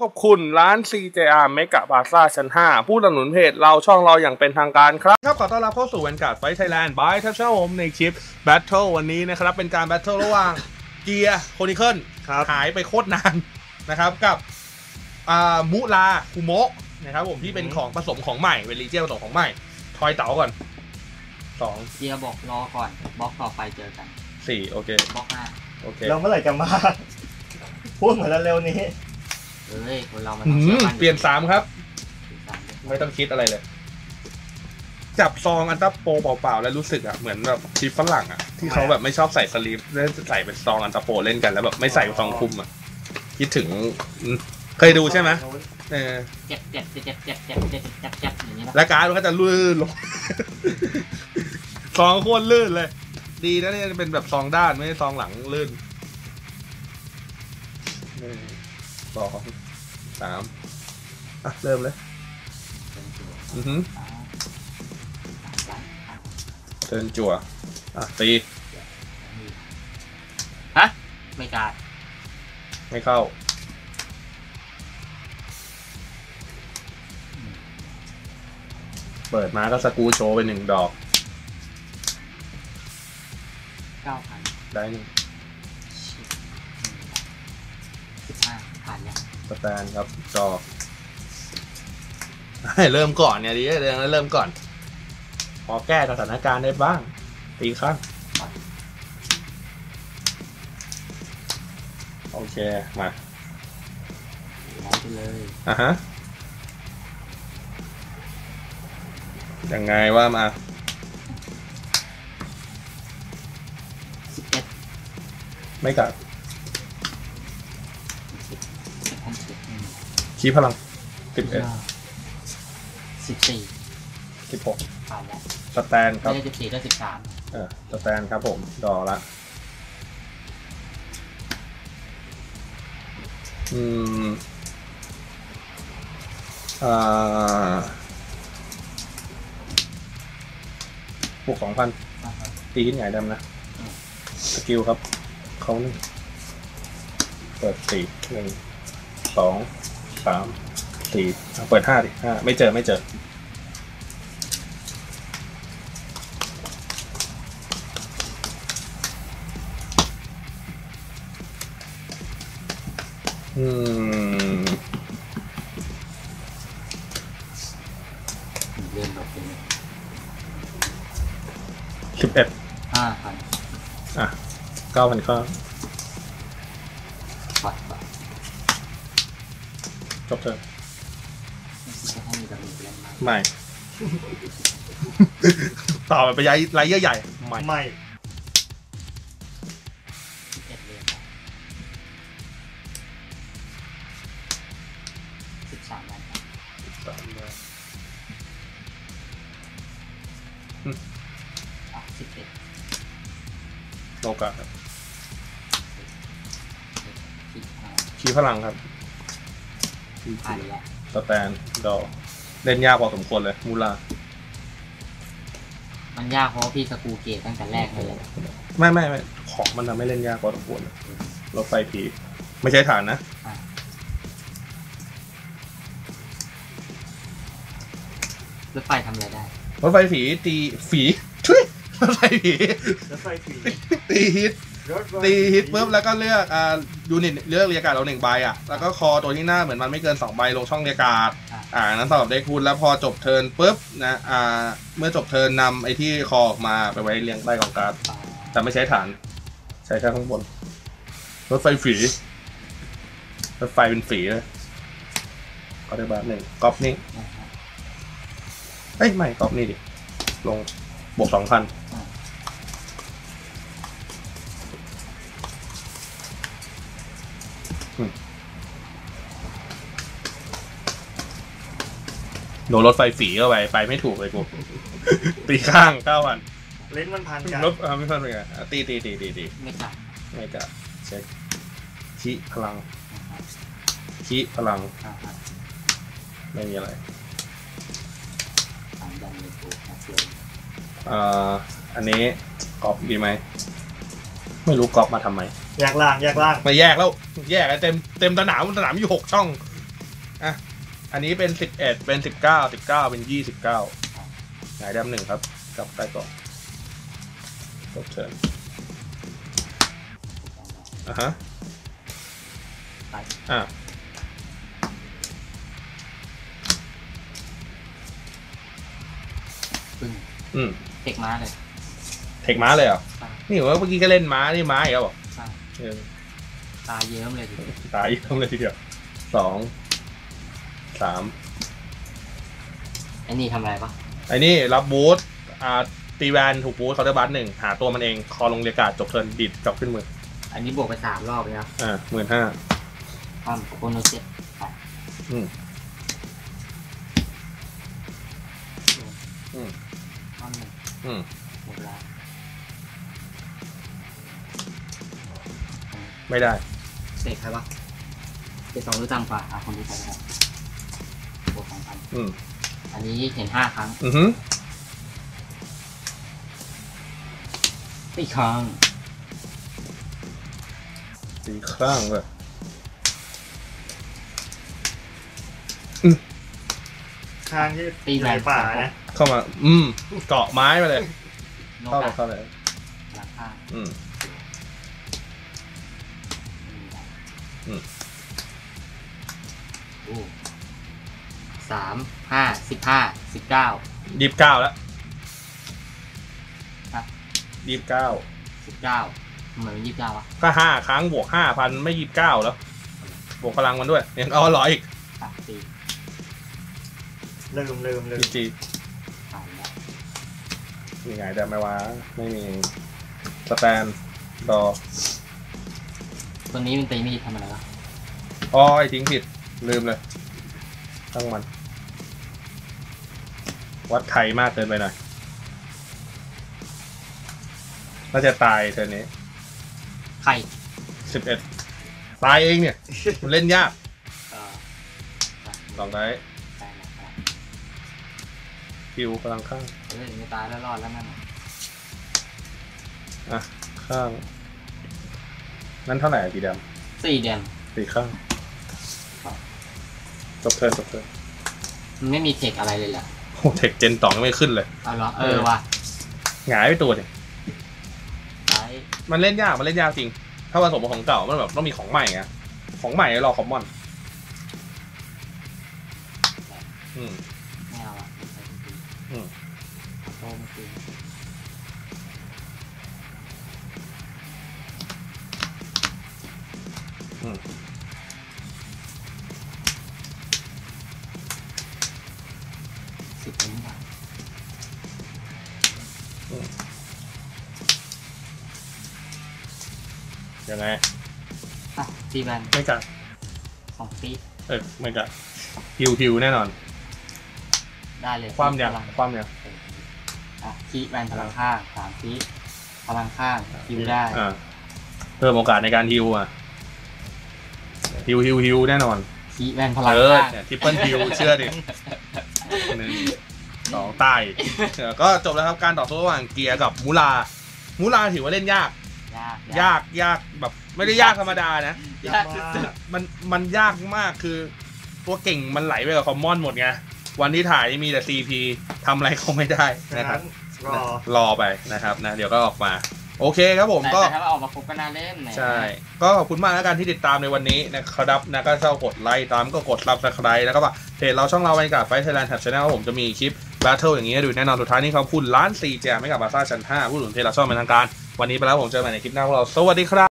ขอบคุณร้าน CJR เมกะบาซ่าชั้น 5 ผู้สนับสนุนเพจเราช่องเราอย่างเป็นทางการครับ ครับ ขอต้อนรับเข้าสู่แวนการ์ดไฟไทยแลนด์บายทัชเชอร์โฮมในคลิปแบทเทิลวันนี้นะครับ เป็นการแบทเทิลระหว่างเกียร์โคนิเคิลครับหายไปโคตรนานนะครับกับอ่ามุลาคุโมะนะครับผมที่เป็นของผสมของใหม่เป็นรีเจียนผสมของใหม่ทอยเต๋าก่อนสองเกียร์บอกรอก่อนบล็อกต่อไปเจอกันสี่โอเคบล็อกห้าโอเคเราเมื่อไหร่จะมาพูดเหมือนเร็วๆนี้ เอ้ยคนเรามันอืต้องเชื่อมมั่นเปลี่ยนสามครับเปลี่ยนสามเลยไม่ต้องคิดอะไรเลย จับซองอันตัปโปเปล่าๆ แล้วรู้สึกอะ เหมือนแบบชีฟฝรั่งอะ ที่เขาแบบไม่ชอบใส่สลีฟแล้วใส่เป็นซองอันตัปโปเล่นกันแล้วแบบไม่ใส่ซองคลุมอะ คิดถึงอืมเคยดูใช่ไหมเออ เจ็บเจ็บเจ็บเจ็บเจ็บเจ็บเจ็บเจ็บเจ็บอย่างนี้นะแล้วการ์ดมันก็จะลื่นลง ซองโคตรลื่นเลย ดีนะเนี่ยเป็นแบบซองด้านไม่ใช่ซองหลังลื่นหนึ่ง สองสามอะ เริ่มเลย อือหือเทิร์นจั่วอะ ตี ฮะ ไม่กล้าไม่เข้า เปิดมาก็สกรูโชว์ไปหนึ่งดอก เก้าพันได้หนึ่งาผ่านยังสแตนครับดอกให้เริ่มก่อนเนี่ยดีเรื่องเริ่มก่อน พอแก้สถานการณ์ได้บ้าง ตีข้าง โอเค มาร้ไปเลยอะฮะ ยังไงว่ามาสิบเอ็ดไม่กัด ชี้พลังสิบเอ็ดสิบสี่สิบหกผ่านแล้วสแตนคไม่รับได้สิบสี่ก็สิบสามเออสแตนครับผม ดอกละ อืม อ่าบวกสองพัน ตีหินใหญ่ดำนะ สกิลครับ เขาหนึ่งเปิดสี่หนึ่ง สอง สามสี่อะเปิดห้าดิห้าไม่เจอไม่เจอ อืมเลื่อนลงไปเลยสิบเอ็ดห้าพันอะเก้าพันข้ จบเธอไม่ ต่อไปย้ายไรเยอะใหญ่ไม่ไม่โลกะครับ ขี่พลังครับ ผ่านแล้วสแตนดอเล่นยากพอสมควรเลย มูลามันยากเพราะว่าพี่สกรูเกตตั้งแต่แรกเลยไม่ไม่ไม่ของมันทำให้เล่นยากพอสมควรเลยรถไฟผีไม่ใช่ฐานนะรถไฟทำอะไรได้ รถไฟผีตีฝีทุยรถไฟผีรถไฟฟรีตีฮิตรถไฟ ตีฮิตปุ๊บแล้วก็เลือกอ่ายูนิตเลือกเรียกการ์ดเราหนึ่งใบอะแล้วก็คอตัวที่หน้าเหมือนมันไม่เกินสองใบลงช่องเรียกการ์ดอะอ่านั้นสำหรับเด็กคุณแล้วพอจบเทิร์นปุ๊บนะอ่าเมื่อจบเทิร์นนำไอ้ที่คอออกมาไปไว้เรียงใต้กองการ์ดอ่าแต่ไม่ใช้ฐาน ใช้แค่ข้างบนรถไฟฝีรถไฟเป็นฝีเลยก็ได้บาทหนึ่งก๊อปนี่นะฮะเอ้ยไม่ก๊อปนี่ดิลงบวกสองพัน โดนรถไฟฝีเข้าไปไปไม่ถูกเลยกูตีข้างเก้าพันเลนส์มันพันกันรถอ่าไม่พันเป็นไงอะตีตีตีตีตีไม่กลับไม่กะเช็คชี้พลังนะฮะชี้พลังอ่าฮะไม่มีอะไรสามดันเลยกูนะเลยอ่าอันนี้กรอบดีไหมไม่รู้กรอบมาทำไมแยกล่างแยกล่าง มาแยกแล้ว แยกไอ้เต็มเต็มสนามสนามอยู่หกช่องอะ อันนี้เป็นสิบเอ็ดเป็นสิบเก้าสิบเก้าเป็นยี่สิบเก้าหงายดำหนึ่งครับกลับใต้กล่องจบเชิญอะฮะไปอะปึ้งอืมเทคม้าเลยเทคม้าเลยเหรอใช่นี่ว่าเมื่อกี้ก็เล่นม้านี่ม้าอีกแล้วเหรอใช่เออตาเยิ้มเลยทีเดียวตายทั้งเลยทีเดียวสอง สามไอ้นี่ทำอะไรปะไอ้นี่รับบูทอ่าตีแวนถูกบูทเคาน์เตอร์บัสหนึ่งหาตัวมันเองคอลงเรียกการ์ดจบเทิร์นดีดกลับขึ้นมืออันนี้บวกไปสามรอบเลยนะอ่าหมื่นห้าความโคโนเจ็ดไปอืมอืมข้อหนึ่งอืมหมดแล้วไม่ได้ เสกใครปะเจ็ดสองรู้ต่ำกว่าอะคนดูไปแล้ว บวกสองพันอืมอันนี้เห็นห้าครั้งอือหืออีกครั้งสีข้างเลยข้างที่ตีอยู่แรในงป่านะเข้ามา อืม เกาะไม้มาเลยโนเข้าเลยกะเข้าเลยหลังข้างอืม สามห้าสิบห้าสิบเก้ายี่สิบเก้าแล้วครับยี่สิบเก้าสิบเก้าเหมือนยี่สิบเก้าวะก็ห้าครั้งบวกห้าพันไม่ยี่สิบเก้าแล้ว บวกพลังมันด้วยยังเอาร้อยอีกสามสี่ลืมลืมลืมจีจีสามแล้วมีไงแต่ไม่ว่าไม่มีสแตนดอตัวนี้มันตีมีดทำอะไรวะอ๋อไอทิ้งผิดลืมเลยตั้งมัน วัดไทยมากเกินไปหน่อย น่าจะตายเธอนี้ไข่สิบเอ็ดตายเองเนี่ย มันเล่นยากเอ่อลองได้แปดแล้วแปดคิวพลังข้าง เฮ้ยไม่ตายแล้วรอดแล้วนั่นน่ะอะ ข้าง นั่นเท่าไหร่อะสีดสี่เดือนำสีข้างจบเทิร์นจบเทิร์นมันไม่มีเทคอะไรเลยแหละ โอ้เทคเจนสองยังไม่ขึ้นเลย เอาเหรอเออว่ะหงายไปตัวเนี่ยใช้มันเล่นยาก มันเล่นยากจริง ถ้าผสมกับของเก่า มันแบบต้องมีของใหม่ไงของใหม่รอคอมมอน อืม ไม่เอาอะไม่ใช้จริงอืมๆขอโทษเมื่อกี้อืม สิบเป็นบาทยังไงอะตีแบนไม่กัดสองฟีเออไม่กัดฮิวฮิวแน่นอน ได้เลยความยังพลังความยังเอออะคีแบนพลังข้างสามฟีพลังข้างคิวได้อ่าเพิ่มโอกาสในการฮิวอะฮิวฮิวฮิวแน่นอนคีแบนพลังเออข้างเนี่ยทริปเปิลฮิวเชื่อดิ หนึ่งสองใต้เออก็จบแล้วครับการต่อสู้ระหว่างเกียร์กับมูลา มูลาถือว่าเล่นยาก ยากยากยากแบบไม่ได้ยากธรรมดานะ ยากสุดมันมันยากมากคือ ตัวเก่งมันไหลไปกับคอมมอนหมดไง วันที่ถ่ายมีแต่ CP ทำอะไรเขาไม่ได้ฉะนะครันั้บนรอ รอไปนะครับนะเดี๋ยวก็ออกมา โอเคครับผมแต่ก็ แต่ถ้ามันออกมาครบก็น่าเล่นแหมใช่ ก็ขอบคุณมากแล้วกันที่ติดตามในวันนี้นะครับนะก็เข้ากดไลค์ตามก็กด subscribe แล้วก็ว่า เพจเราช่องเราไปกับไฟไทยแลนด์แท็บชาแนลผมจะมีคลิปแบทเทิลอย่างนี้ดูแน่นอนสุดท้ายนี้เขาคุณร้านสี่แจมให้กับบาซ่าชั้น5ผู้หลุนเพจเราช่องเป็นทางการ วันนี้ไปแล้วผมเจอกันใหม่ในคลิปหน้าพวกเราสวัสดีครับ